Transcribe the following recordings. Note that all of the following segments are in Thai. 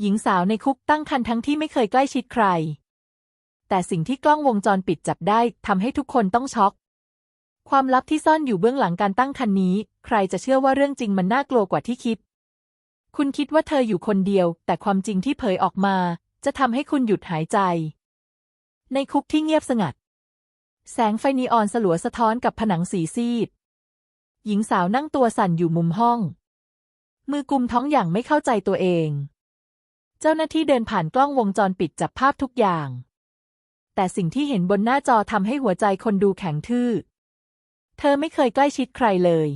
หญิงสาวในคุกตั้งครรภ์ทั้งที่ไม่เคยใกล้ชิดใคร แต่สิ่งที่กล้องวงจรปิดจับได้ทำให้ทุกคนต้องช็อก ความลับที่ซ่อนอยู่เบื้องหลังการตั้งครรภ์นี้ ใครจะเชื่อว่าเรื่องจริงมันน่ากลัวกว่าที่คิด คุณคิดว่าเธออยู่คนเดียว แต่ความจริงที่เผยออกมา จะทำให้คุณหยุดหายใจ ในคุกที่เงียบสงัด แสงไฟนีออนสลัวสะท้อนกับผนังสีซีด หญิงสาวนั่งตัวสั่นอยู่มุมห้อง มือกุมท้องอย่างไม่เข้าใจตัวเอง เจ้าหน้าที่เดินผ่านกล้องวงจรปิดจับภาพทุกอย่าง แต่สิ่งที่เห็นบนหน้าจอทำให้หัวใจคนดูแข็งทื่อ เธอไม่เคยใกล้ชิดใครเลย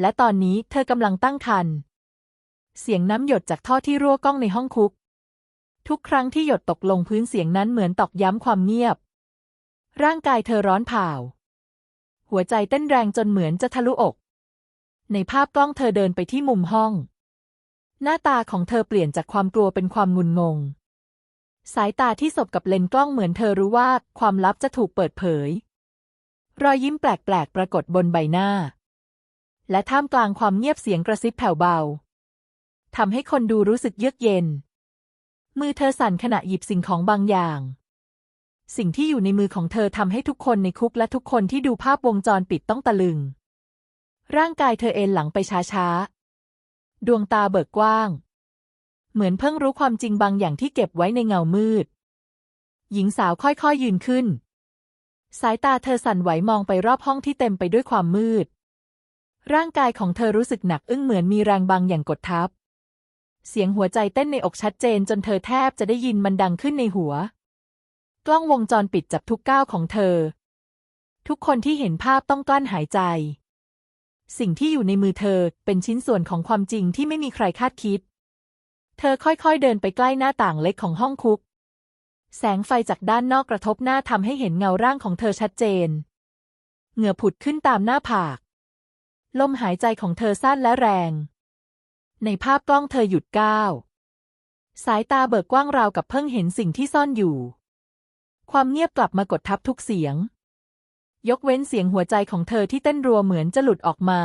และตอนนี้เธอกำลังตั้งครรภ์เสียงน้ำหยดจากท่อที่รั่วก้องในห้องคุก ทุกครั้งที่หยดตกลงพื้นเสียงนั้นเหมือนตอกย้ำความเงียบ ร่างกายเธอร้อนเผาหัวใจเต้นแรงจนเหมือนจะทะลุอก ในภาพกล้องเธอเดินไปที่มุมห้อง หน้าตาของเธอเปลี่ยนจากความกลัวเป็นความงุนงง สายตาที่สบกับเลนส์กล้องเหมือนเธอรู้ว่าความลับจะถูกเปิดเผย รอยยิ้มแปลกๆ ปรากฏบนใบหน้า และท่ามกลางความเงียบเสียงกระซิบแผ่วเบาทำให้คนดูรู้สึกเยือกเย็น มือเธอสั่นขณะหยิบสิ่งของบางอย่าง สิ่งที่อยู่ในมือของเธอทำให้ทุกคนในคุกและทุกคนที่ดูภาพวงจรปิดต้องตะลึง ร่างกายเธอเอนหลังไปช้าๆ ดวงตาเบิกกว้าง เหมือนเพิ่งรู้ความจริงบางอย่างที่เก็บไว้ในเงามืด หญิงสาวค่อยๆยืนขึ้น สายตาเธอสั่นไหวมองไปรอบห้องที่เต็มไปด้วยความมืด ร่างกายของเธอรู้สึกหนักอึ้งเหมือนมีแรงบางอย่างกดทับ เสียงหัวใจเต้นในอกชัดเจนจนเธอแทบจะได้ยินมันดังขึ้นในหัว กล้องวงจรปิดจับทุกก้าวของเธอ ทุกคนที่เห็นภาพต้องกลั้นหายใจ สิ่งที่อยู่ในมือเธอเป็นชิ้นส่วนของความจริงที่ไม่มีใครคาดคิด เธอค่อยๆเดินไปใกล้หน้าต่างเล็กของห้องคุก แสงไฟจากด้านนอกกระทบหน้าทำให้เห็นเงาร่างของเธอชัดเจน เหงื่อผุดขึ้นตามหน้าผาก ลมหายใจของเธอสั้นและแรง ในภาพกล้องเธอหยุดก้าว สายตาเบิกกว้างราวกับเพิ่งเห็นสิ่งที่ซ่อนอยู่ ความเงียบกลับมากดทับทุกเสียง ยกเว้นเสียงหัวใจของเธอที่เต้นรัวเหมือนจะหลุดออกมา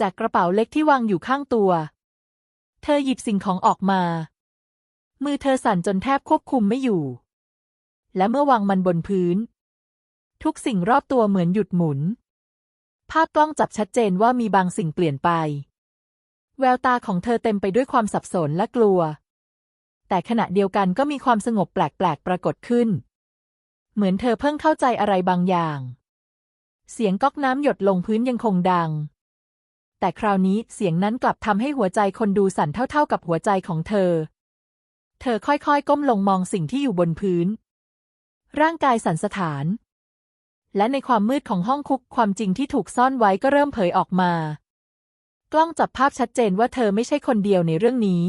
จากกระเป๋าเล็กที่วางอยู่ข้างตัว เธอหยิบสิ่งของออกมา มือเธอสั่นจนแทบควบคุมไม่อยู่ และเมื่อวางมันบนพื้น ทุกสิ่งรอบตัวเหมือนหยุดหมุน ภาพกล้องจับชัดเจนว่ามีบางสิ่งเปลี่ยนไป แววตาของเธอเต็มไปด้วยความสับสนและกลัว แต่ขณะเดียวกันก็มีความสงบแปลกๆปรากฏขึ้น เหมือนเธอเพิ่งเข้าใจอะไรบางอย่าง เสียงก๊อกน้ำหยดลงพื้นยังคงดัง แต่คราวนี้เสียงนั้นกลับทำให้หัวใจคนดูสั่นเท่าๆกับหัวใจของเธอ เธอค่อยๆ ก้มลงมองสิ่งที่อยู่บนพื้น ร่างกายสั่นสะท้าน และในความมืดของห้องคุกความจริงที่ถูกซ่อนไว้ก็เริ่มเผยออกมา กล้องจับภาพชัดเจนว่าเธอไม่ใช่คนเดียวในเรื่องนี้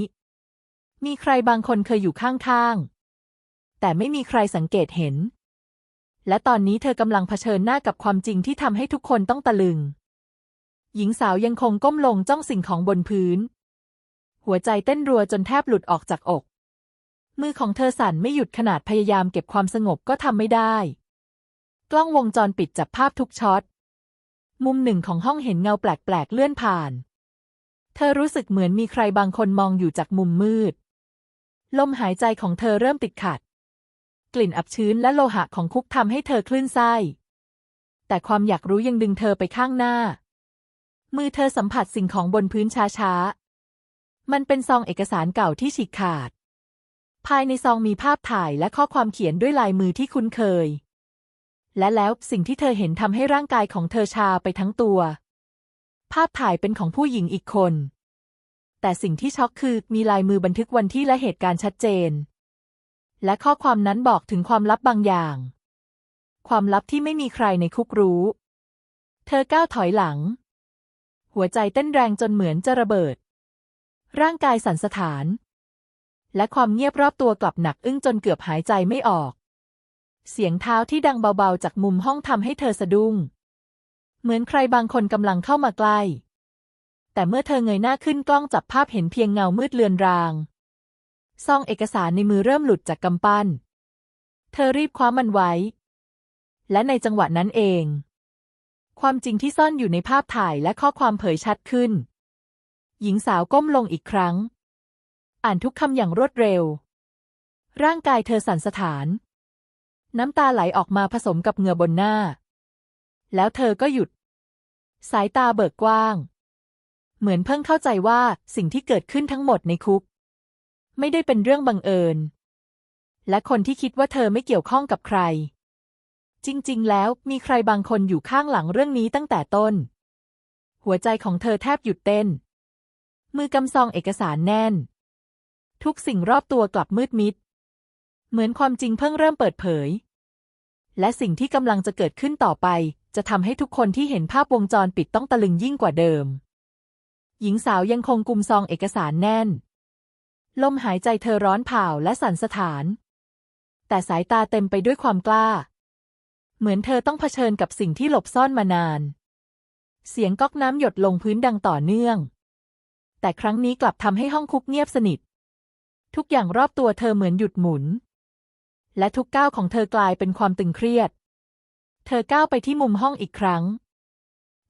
มีใครบางคนเคยอยู่ข้างๆแต่ไม่มีใครสังเกตเห็น และตอนนี้เธอกำลังเผชิญหน้ากับความจริงที่ทำให้ทุกคนต้องตะลึง หญิงสาวยังคงก้มลงจ้องสิ่งของบนพื้น หัวใจเต้นรัวจนแทบหลุดออกจากอก มือของเธอสั่นไม่หยุดขนาดพยายามเก็บความสงบก็ทำไม่ได้ กล้องวงจรปิดจับภาพทุกช็อต มุมหนึ่งของห้องเห็นเงาแปลกๆเลื่อนผ่าน เธอรู้สึกเหมือนมีใครบางคนมองอยู่จากมุมมืด ลมหายใจของเธอเริ่มติดขัด กลิ่นอับชื้นและโลหะของคุกทำให้เธอคลื่นไส้แต่ความอยากรู้ยังดึงเธอไปข้างหน้า มือเธอสัมผัสสิ่งของบนพื้นช้าๆ มันเป็นซองเอกสารเก่าที่ฉีกขาด ภายในซองมีภาพถ่ายและข้อความเขียนด้วยลายมือที่คุ้นเคย และแล้วสิ่งที่เธอเห็นทำให้ร่างกายของเธอชาไปทั้งตัว ภาพถ่ายเป็นของผู้หญิงอีกคน แต่สิ่งที่ช็อกคือมีลายมือบันทึกวันที่และเหตุการณ์ชัดเจน และข้อความนั้นบอกถึงความลับบางอย่าง ความลับที่ไม่มีใครในคุกรู้ เธอก้าวถอยหลัง หัวใจเต้นแรงจนเหมือนจะระเบิด ร่างกายสั่นสะท้าน และความเงียบรอบตัวกลับหนักอึ้งจนเกือบหายใจไม่ออก เสียงเท้าที่ดังเบาๆจากมุมห้องทำให้เธอสะดุ้ง เหมือนใครบางคนกำลังเข้ามาใกล้ แต่เมื่อเธอเงยหน้าขึ้นกล้องจับภาพเห็นเพียงเงามืดเลือนราง ซองเอกสารในมือเริ่มหลุดจากกำปั้น เธอรีบคว้ามันไว้ และในจังหวะนั้นเอง ความจริงที่ซ่อนอยู่ในภาพถ่ายและข้อความเผยชัดขึ้น หญิงสาวก้มลงอีกครั้ง อ่านทุกคำอย่างรวดเร็ว ร่างกายเธอสั่นสะท้าน น้ำตาไหลออกมาผสมกับเหงื่อบนหน้า แล้วเธอก็หยุด สายตาเบิกกว้าง เหมือนเพิ่งเข้าใจว่าสิ่งที่เกิดขึ้นทั้งหมดในคุก ไม่ได้เป็นเรื่องบังเอิญ และคนที่คิดว่าเธอไม่เกี่ยวข้องกับใคร จริง ๆ แล้วมีใครบางคนอยู่ข้างหลังเรื่องนี้ตั้งแต่ต้น หัวใจของเธอแทบหยุดเต้น มือกำซองเอกสารแน่น ทุกสิ่งรอบตัวกลับมืดมิด เหมือนความจริงเพิ่งเริ่มเปิดเผย และสิ่งที่กำลังจะเกิดขึ้นต่อไป จะทำให้ทุกคนที่เห็นภาพวงจรปิดต้องตะลึงยิ่งกว่าเดิม หญิงสาวยังคงกุมซองเอกสารแน่น ลมหายใจเธอร้อนเผาและสั่นสะท้าน แต่สายตาเต็มไปด้วยความกล้า เหมือนเธอต้องเผชิญกับสิ่งที่หลบซ่อนมานาน เสียงก๊อกน้ำหยดลงพื้นดังต่อเนื่อง แต่ครั้งนี้กลับทำให้ห้องคุกเงียบสนิท ทุกอย่างรอบตัวเธอเหมือนหยุดหมุน และทุกก้าวของเธอกลายเป็นความตึงเครียด เธอก้าวไปที่มุมห้องอีกครั้ง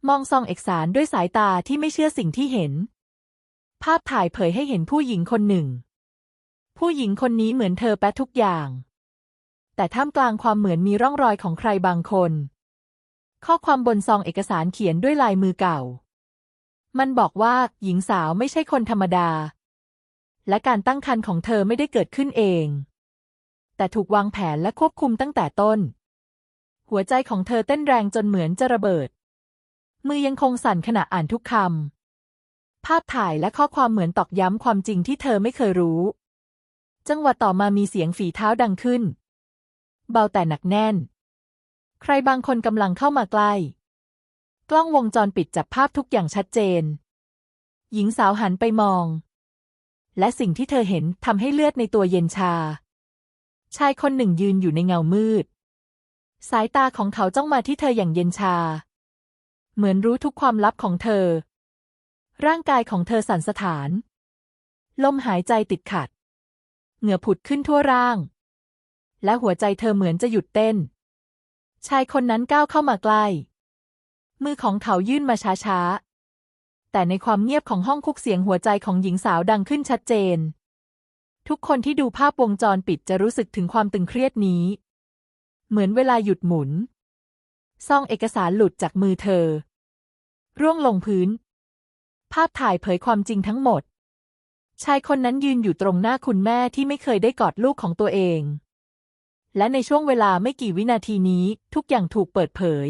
มองซองเอกสารด้วยสายตาที่ไม่เชื่อสิ่งที่เห็น ภาพถ่ายเผยให้เห็นผู้หญิงคนหนึ่ง ผู้หญิงคนนี้เหมือนเธอแปะทุกอย่าง แต่ท่ามกลางความเหมือนมีร่องรอยของใครบางคน ข้อความบนซองเอกสารเขียนด้วยลายมือเก่า มันบอกว่าหญิงสาวไม่ใช่คนธรรมดา และการตั้งครรภ์ของเธอไม่ได้เกิดขึ้นเอง แต่ถูกวางแผนและควบคุมตั้งแต่ต้น หัวใจของเธอเต้นแรงจนเหมือนจะระเบิด มือยังคงสั่นขณะอ่านทุกคำ ภาพถ่ายและข้อความเหมือนตอกย้ำความจริงที่เธอไม่เคยรู้ จังหวะต่อมามีเสียงฝีเท้าดังขึ้น เบาแต่หนักแน่น ใครบางคนกำลังเข้ามาใกล้ กล้องวงจรปิดจับภาพทุกอย่างชัดเจน หญิงสาวหันไปมอง และสิ่งที่เธอเห็นทำให้เลือดในตัวเย็นชา ชายคนหนึ่งยืนอยู่ในเงามืด สายตาของเขาจ้องมาที่เธออย่างเย็นชา เหมือนรู้ทุกความลับของเธอ ร่างกายของเธอสั่นสะท้าน ลมหายใจติดขัด เหงื่อผุดขึ้นทั่วร่าง และหัวใจเธอเหมือนจะหยุดเต้น ชายคนนั้นก้าวเข้ามาใกล้ มือของเขายื่นมาช้าๆ แต่ในความเงียบของห้องคุกเสียงหัวใจของหญิงสาวดังขึ้นชัดเจน ทุกคนที่ดูภาพวงจรปิดจะรู้สึกถึงความตึงเครียดนี้ เหมือนเวลาหยุดหมุน ซองเอกสารหลุดจากมือเธอ ร่วงลงพื้น ภาพถ่ายเผยความจริงทั้งหมด ชายคนนั้นยืนอยู่ตรงหน้าคุณแม่ที่ไม่เคยได้กอดลูกของตัวเอง และในช่วงเวลาไม่กี่วินาทีนี้ทุกอย่างถูกเปิดเผย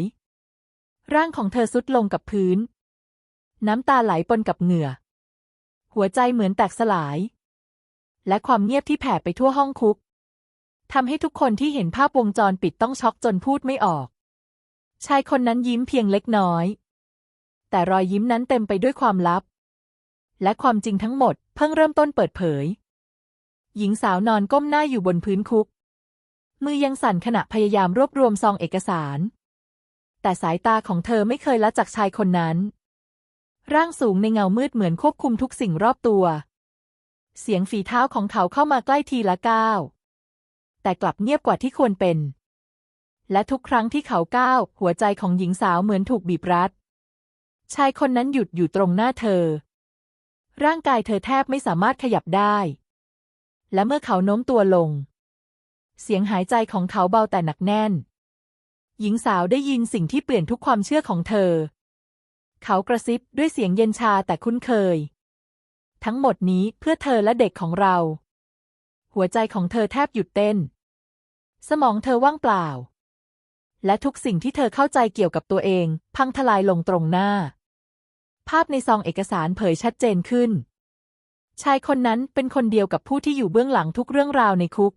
ร่างของเธอสุดลงกับพื้น น้ำตาไหลปนกับเหงื่อ หัวใจเหมือนแตกสลาย และความเงียบที่แผ่ไปทั่วห้องคุกทำให้ทุกคนที่เห็นภาพวงจรปิดต้องช็อกจนพูดไม่ออก ชายคนนั้นยิ้มเพียงเล็กน้อย แต่รอยยิ้มนั้นเต็มไปด้วยความลับ และความจริงทั้งหมดเพิ่งเริ่มต้นเปิดเผย หญิงสาวนอนก้มหน้าอยู่บนพื้นคุก มือยังสั่นขณะพยายามรวบรวมซองเอกสาร แต่สายตาของเธอไม่เคยละจากชายคนนั้น ร่างสูงในเงามืดเหมือนควบคุมทุกสิ่งรอบตัว เสียงฝีเท้าของเขาเข้ามาใกล้ทีละก้าวแต่กลับเงียบกว่าที่ควรเป็น และทุกครั้งที่เขาก้าว หัวใจของหญิงสาวเหมือนถูกบีบรัด ชายคนนั้นหยุดอยู่ตรงหน้าเธอ ร่างกายเธอแทบไม่สามารถขยับได้ และเมื่อเขาโน้มตัวลง เสียงหายใจของเขาเบาแต่หนักแน่น หญิงสาวได้ยินสิ่งที่เปลี่ยนทุกความเชื่อของเธอ เขากระซิบด้วยเสียงเย็นชาแต่คุ้นเคย ทั้งหมดนี้เพื่อเธอและเด็กของเรา หัวใจของเธอแทบหยุดเต้น สมองเธอว่างเปล่า และทุกสิ่งที่เธอเข้าใจเกี่ยวกับตัวเอง พังทลายลงตรงหน้า ภาพในซองเอกสารเผยชัดเจนขึ้น ชายคนนั้นเป็นคนเดียวกับผู้ที่อยู่เบื้องหลังทุกเรื่องราวในคุก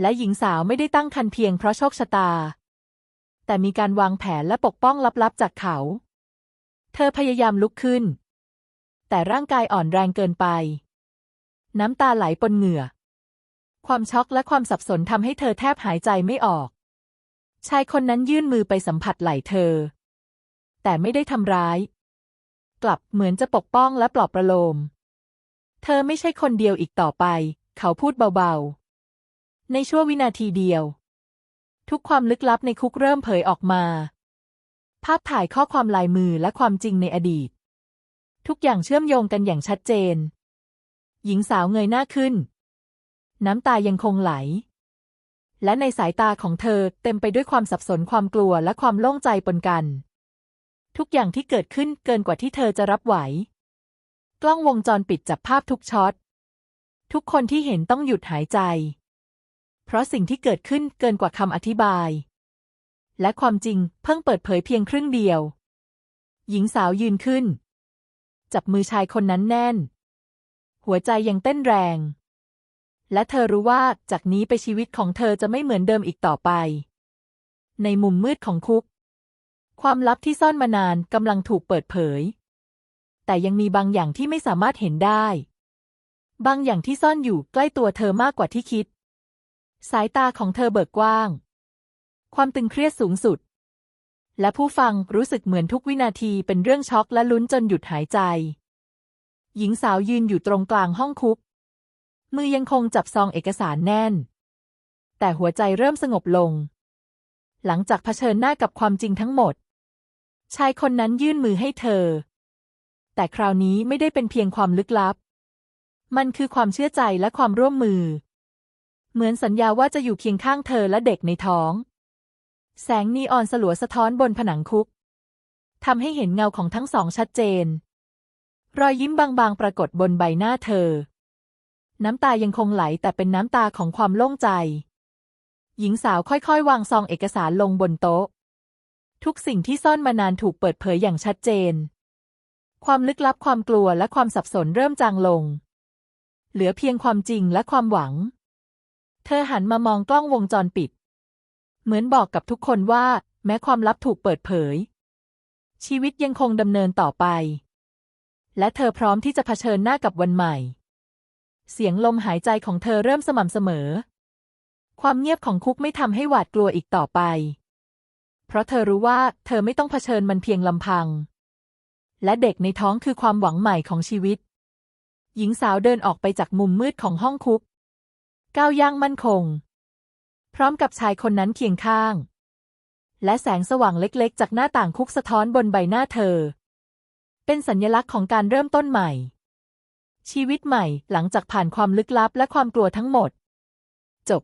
และหญิงสาวไม่ได้ตั้งคันเพียงเพราะโชคชะตา แต่มีการวางแผนและปกป้องลับๆจากเขา เธอพยายามลุกขึ้น แต่ร่างกายอ่อนแรงเกินไป น้ำตาไหลปนเหงื่อความช็อกและความสับสนทำให้เธอแทบหายใจไม่ออก ชายคนนั้นยื่นมือไปสัมผัสไหล่เธอ แต่ไม่ได้ทำร้าย กลับเหมือนจะปกป้องและปลอบประโลม เธอไม่ใช่คนเดียวอีกต่อไป เขาพูดเบาๆ ในชั่ววินาทีเดียว ทุกความลึกลับในคุกเริ่มเผยออกมา ภาพถ่ายข้อความลายมือและความจริงในอดีต ทุกอย่างเชื่อมโยงกันอย่างชัดเจน หญิงสาวเงยหน้าขึ้น น้ำตายังคงไหล และในสายตาของเธอเต็มไปด้วยความสับสนความกลัวและความโล่งใจปนกัน ทุกอย่างที่เกิดขึ้นเกินกว่าที่เธอจะรับไหว กล้องวงจรปิดจับภาพทุกช็อต ทุกคนที่เห็นต้องหยุดหายใจ เพราะสิ่งที่เกิดขึ้นเกินกว่าคำอธิบาย และความจริงเพิ่งเปิดเผยเพียงครึ่งเดียว หญิงสาวยืนขึ้น จับมือชายคนนั้นแน่น หัวใจยังเต้นแรง และเธอรู้ว่าจากนี้ไปชีวิตของเธอจะไม่เหมือนเดิมอีกต่อไป ในมุมมืดของคุก ความลับที่ซ่อนมานานกำลังถูกเปิดเผย แต่ยังมีบางอย่างที่ไม่สามารถเห็นได้ บางอย่างที่ซ่อนอยู่ใกล้ตัวเธอมากกว่าที่คิด สายตาของเธอเบิกกว้าง ความตึงเครียดสูงสุด และผู้ฟังรู้สึกเหมือนทุกวินาทีเป็นเรื่องช็อกและลุ้นจนหยุดหายใจ หญิงสาวยืนอยู่ตรงกลางห้องคุก มือยังคงจับซองเอกสารแน่น แต่หัวใจเริ่มสงบลง หลังจากเผชิญหน้ากับความจริงทั้งหมด ชายคนนั้นยื่นมือให้เธอ แต่คราวนี้ไม่ได้เป็นเพียงความลึกลับ มันคือความเชื่อใจและความร่วมมือ เหมือนสัญญาว่าจะอยู่เคียงข้างเธอและเด็กในท้อง แสงนีออนสลัวสะท้อนบนผนังคุกทำให้เห็นเงาของทั้งสองชัดเจน รอยยิ้มบางๆปรากฏบนใบหน้าเธอ น้ำตายังคงไหลแต่เป็นน้ำตาของความโล่งใจ หญิงสาวค่อยๆ วางซองเอกสารลงบนโต๊ะ ทุกสิ่งที่ซ่อนมานานถูกเปิดเผยอย่างชัดเจน ความลึกลับความกลัวและความสับสนเริ่มจางลง เหลือเพียงความจริงและความหวัง เธอหันมามองกล้องวงจรปิด เหมือนบอกกับทุกคนว่า แม้ความลับถูกเปิดเผย ชีวิตยังคงดำเนินต่อไป และเธอพร้อมที่จะเผชิญหน้ากับวันใหม่ เสียงลมหายใจของเธอเริ่มสม่ำเสมอ ความเงียบของคุกไม่ทำให้หวาดกลัวอีกต่อไป เพราะเธอรู้ว่าเธอไม่ต้องเผชิญมันเพียงลำพัง และเด็กในท้องคือความหวังใหม่ของชีวิต หญิงสาวเดินออกไปจากมุมมืดของห้องคุก ก้าวย่างมั่นคง พร้อมกับชายคนนั้นเคียงข้าง และแสงสว่างเล็กๆ จากหน้าต่างคุกสะท้อนบนใบหน้าเธอ เป็นสัญลักษณ์ของการเริ่มต้นใหม่ ชีวิตใหม่หลังจากผ่านความลึกลับและความกลัวทั้งหมด จบ